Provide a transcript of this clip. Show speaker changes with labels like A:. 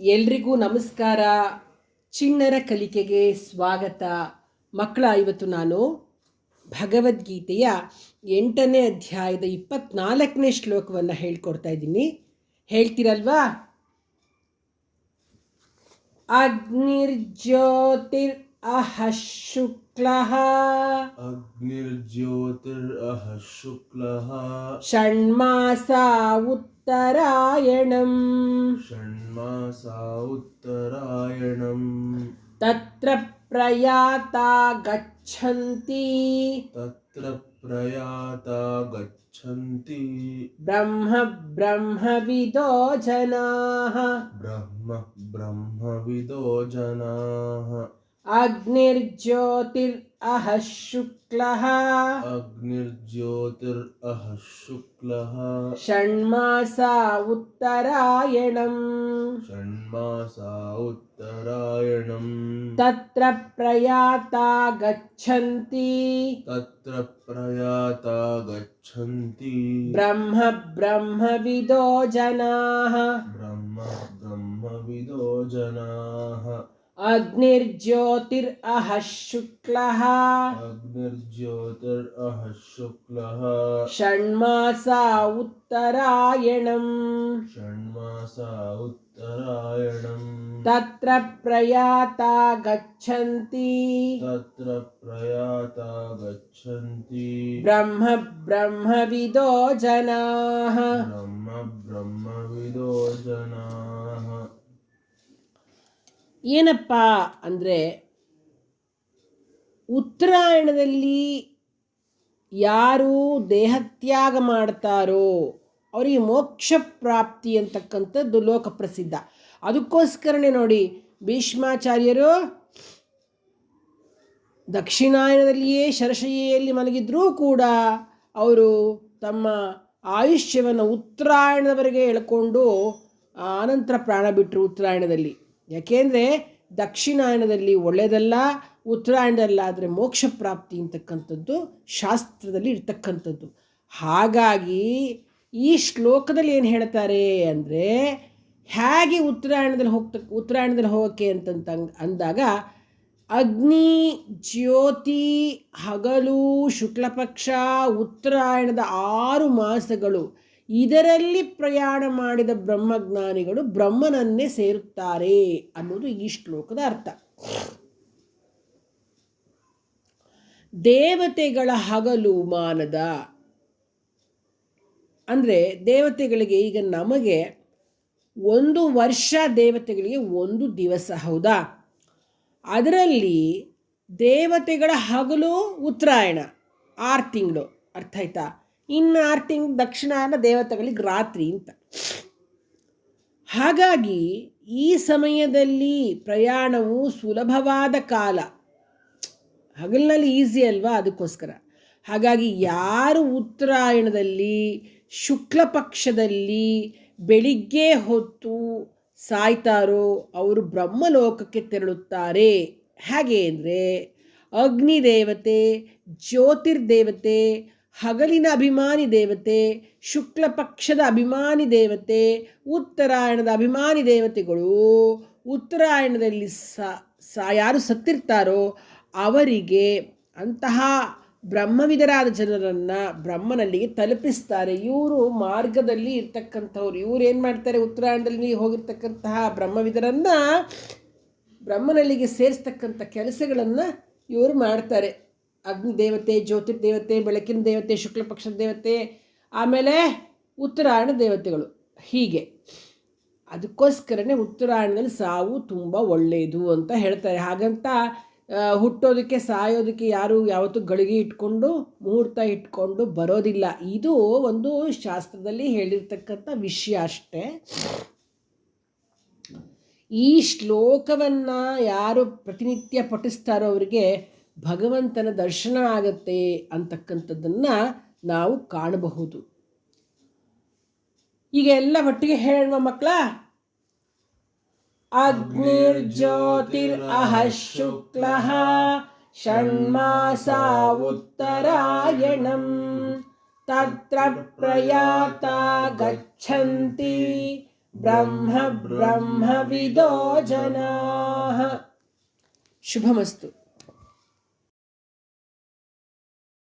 A: ಎಲ್ರಿಗೂ ನಮಸ್ಕಾರ. ಚಿಣ್ಣರ ಕಲಿಕೆಗೆ ಸ್ವಾಗತ. ಮಕ್ಕಳ, ಇವತ್ತು ನಾನು ಭಗವದ್ಗೀತೆಯ ಎಂಟನೇ ಅಧ್ಯಾಯದ ಇಪ್ಪತ್ನಾಲ್ಕನೇ ಶ್ಲೋಕವನ್ನು ಹೇಳ್ಕೊಡ್ತಾ ಇದ್ದೀನಿ. ಹೇಳ್ತೀರಲ್ವಾ? ಅಗ್ನಿರ್ಜ್ಯೋತಿರ್
B: अह शुक्लः
A: षण्मासा उत्तरायणम्
B: षण्मासा उत्तरायणम्
A: तत्र प्रयाता गच्छन्ति।
B: तत्र प्रयाता गच्छन्ति।
A: ब्रह्म ब्रह्मविदो जनाः।
B: ब्रह्म ब्रह्मविदो जनाः।
A: अग्निर्ज्योतिरः शुक्लः
B: अग्निर्ज्योतिरः शुक्लः
A: षण्मासा उत्तरायणम्।
B: षण्मासा उत्तरायणम्।
A: तत्र प्रयाता गच्छन्ति।
B: तत्र प्रयाता गच्छन्ति।
A: ब्रह्म ब्रह्मविदो जनाः।
B: ब्रह्म ब्रह्मविदो जनाः।
A: अग्निर्ज्योतिरः शुक्लः
B: अग्निर्ज्योतिरः शुक्लः
A: षण्मासा उत्तरायणम्।
B: षण्मासा उत्तरायणम्।
A: तत्र प्रयाता गच्छन्ति।
B: तत्र प्रयाता गच्छन्ति।
A: ब्रह्म ब्रह्मविदो जनाः।
B: ब्रह्म ब्रह्मविदो जनाः।
A: ಏನಪ್ಪ ಅಂದರೆ ಉತ್ತರಾಯಣದಲ್ಲಿ ಯಾರು ದೇಹತ್ಯಾಗ ಮಾಡ್ತಾರೋ ಅವರಿಗೆ ಮೋಕ್ಷ ಪ್ರಾಪ್ತಿ ಅಂತಕ್ಕಂಥದ್ದು ಲೋಕ ಪ್ರಸಿದ್ಧ. ಅದಕ್ಕೋಸ್ಕರನೇ ನೋಡಿ ಭೀಷ್ಮಾಚಾರ್ಯರು ದಕ್ಷಿಣಾಯನದಲ್ಲಿಯೇ ಶರಶಯ್ಯಲ್ಲಿ ಮಲಗಿದ್ರೂ ಕೂಡ ಅವರು ತಮ್ಮ ಆಯುಷ್ಯವನ್ನು ಉತ್ತರಾಯಣದವರೆಗೆ ಎಳ್ಕೊಂಡು ಆನಂತರ ಪ್ರಾಣ ಬಿಟ್ಟರು ಉತ್ತರಾಯಣದಲ್ಲಿ. ಯಾಕೆಂದರೆ ದಕ್ಷಿಣಾಯನದಲ್ಲಿ ಒಳ್ಳೆಯದಲ್ಲ ಉತ್ತರಾಯಣದಲ್ಲಾದರೆ ಮೋಕ್ಷ ಪ್ರಾಪ್ತಿ ಅಂತಕ್ಕಂಥದ್ದು ಶಾಸ್ತ್ರದಲ್ಲಿ ಇರ್ತಕ್ಕಂಥದ್ದು. ಹಾಗಾಗಿ ಈ ಶ್ಲೋಕದಲ್ಲಿ ಏನು ಹೇಳ್ತಾರೆ ಅಂದರೆ, ಹೇಗೆ ಉತ್ತರಾಯಣದಲ್ಲಿ ಹೋಗ್ತಕ್ಕ ಉತ್ತರಾಯಣದಲ್ಲಿ ಹೋಗೋಕ್ಕೆ ಅಂತಂತ ಅಂದಾಗ, ಅಗ್ನಿ, ಜ್ಯೋತಿ, ಹಗಲು, ಶುಕ್ಲಪಕ್ಷ, ಉತ್ತರಾಯಣದ ಆರು ಮಾಸಗಳು ಇದರಲ್ಲಿ ಪ್ರಯಾಣ ಮಾಡಿದ ಬ್ರಹ್ಮಜ್ಞಾನಿಗಳು ಬ್ರಹ್ಮನನ್ನೇ ಸೇರುತ್ತಾರೆ ಅನ್ನೋದು ಈ ಶ್ಲೋಕದ ಅರ್ಥ. ದೇವತೆಗಳ ಹಗಲು ಮಾನದ. ಅಂದರೆ ದೇವತೆಗಳಿಗೆ ಈಗ ನಮಗೆ ಒಂದು ವರ್ಷ ದೇವತೆಗಳಿಗೆ ಒಂದು ದಿವಸ, ಹೌದಾ? ಅದರಲ್ಲಿ ದೇವತೆಗಳ ಹಗಲು ಉತ್ತರಾಯಣ, ಆರು ತಿಂಗಳು. ಅರ್ಥ ಆಯ್ತಾ? ಇನ್ನು ಆರು ತಿಂಗಳು ದಕ್ಷಿಣಾನ ದೇವತೆಗಳಿಗೆ ರಾತ್ರಿ ಅಂತ. ಹಾಗಾಗಿ ಈ ಸಮಯದಲ್ಲಿ ಪ್ರಯಾಣವು ಸುಲಭವಾದ ಕಾಲ. ಹಗಲಿನಲ್ಲಿ ಈಸಿ ಅಲ್ವಾ ಅದಕ್ಕೋಸ್ಕರ. ಹಾಗಾಗಿ ಯಾರು ಉತ್ತರಾಯಣದಲ್ಲಿ, ಶುಕ್ಲ ಪಕ್ಷದಲ್ಲಿ ಬೆಳಿಗ್ಗೆ ಹೊತ್ತು ಸಾಯ್ತಾರೋ ಅವರು ಬ್ರಹ್ಮಲೋಕಕ್ಕೆ ತೆರಳುತ್ತಾರೆ. ಹೇಗೆ ಅಂದರೆ ಅಗ್ನಿದೇವತೆ, ಜ್ಯೋತಿರ್ದೇವತೆ ಹಗಲಿನ ಅಭಿಮಾನಿ ದೇವತೆ ಶುಕ್ಲ ಪಕ್ಷದ ಅಭಿಮಾನಿ ದೇವತೆ, ಉತ್ತರಾಯಣದ ಅಭಿಮಾನಿ ದೇವತೆಗಳು, ಉತ್ತರಾಯಣದಲ್ಲಿ ಸ ಯಾರು ಸತ್ತಿರ್ತಾರೋ ಅವರಿಗೆ ಅಂತಹ ಬ್ರಹ್ಮವಿದರಾದ ಜನರನ್ನು ಬ್ರಹ್ಮನಲ್ಲಿಗೆ ತಲುಪಿಸ್ತಾರೆ. ಇವರು ಮಾರ್ಗದಲ್ಲಿ ಇರ್ತಕ್ಕಂಥವ್ರು. ಇವ್ರು ಏನು ಮಾಡ್ತಾರೆ? ಉತ್ತರಾಯಣದಲ್ಲಿ ಹೋಗಿರ್ತಕ್ಕಂತಹ ಬ್ರಹ್ಮವಿದರನ್ನು ಬ್ರಹ್ಮನಲ್ಲಿಗೆ ಸೇರಿಸ್ತಕ್ಕಂಥ ಕೆಲಸಗಳನ್ನು ಇವರು ಮಾಡ್ತಾರೆ. ಅಗ್ನಿ ದೇವತೆ ಜ್ಯೋತಿರ್ದೇವತೆ ಬೆಳಕಿನ ದೇವತೆ, ಶುಕ್ಲ ಪಕ್ಷದ ದೇವತೆ, ಆಮೇಲೆ ಉತ್ತರಾಯಣ ದೇವತೆಗಳು. ಹೀಗೆ. ಅದಕ್ಕೋಸ್ಕರನೇ ಉತ್ತರಾಯಣದಲ್ಲಿ ಸಾವು ತುಂಬ ಒಳ್ಳೆಯದು ಅಂತ ಹೇಳ್ತಾರೆ. ಹಾಗಂತ ಹುಟ್ಟೋದಕ್ಕೆ, ಸಾಯೋದಕ್ಕೆ ಯಾರು ಯಾವತ್ತೂ ಗಳಿಗೆ ಇಟ್ಕೊಂಡು, ಮುಹೂರ್ತ ಇಟ್ಕೊಂಡು ಬರೋದಿಲ್ಲ. ಇದು ಒಂದು ಶಾಸ್ತ್ರದಲ್ಲಿ ಹೇಳಿರ್ತಕ್ಕಂಥ ವಿಷಯ ಅಷ್ಟೇ. ಈ ಶ್ಲೋಕವನ್ನು ಯಾರು ಪ್ರತಿನಿತ್ಯ ಪಠಿಸ್ತಾರೋ ಅವರಿಗೆ ಭಗವಂತನ ದರ್ಶನ ಆಗತ್ತೆ ಅಂತಕ್ಕಂಥದ್ದನ್ನು ನಾವು ಕಾಣಬಹುದು. ಈಗ ಎಲ್ಲ ಒಟ್ಟಿಗೆ ಹೇಳುವ ಮಕ್ಕಳ ಅಗ್ನಿರ್ಜ್ಯೋತಿರ್ ಅಹ ಶುಕ್ಲ, ಷಣ್ಮಾಸ ಉತ್ತರಾಯಣಂ, ತತ್ರ ಪ್ರಯಾತ ಗಚ್ಚಂತಿ ಬ್ರಹ್ಮ ಬ್ರಹ್ಮವಿದೋ ಜನಾ. ಶುಭಮಸ್ತು.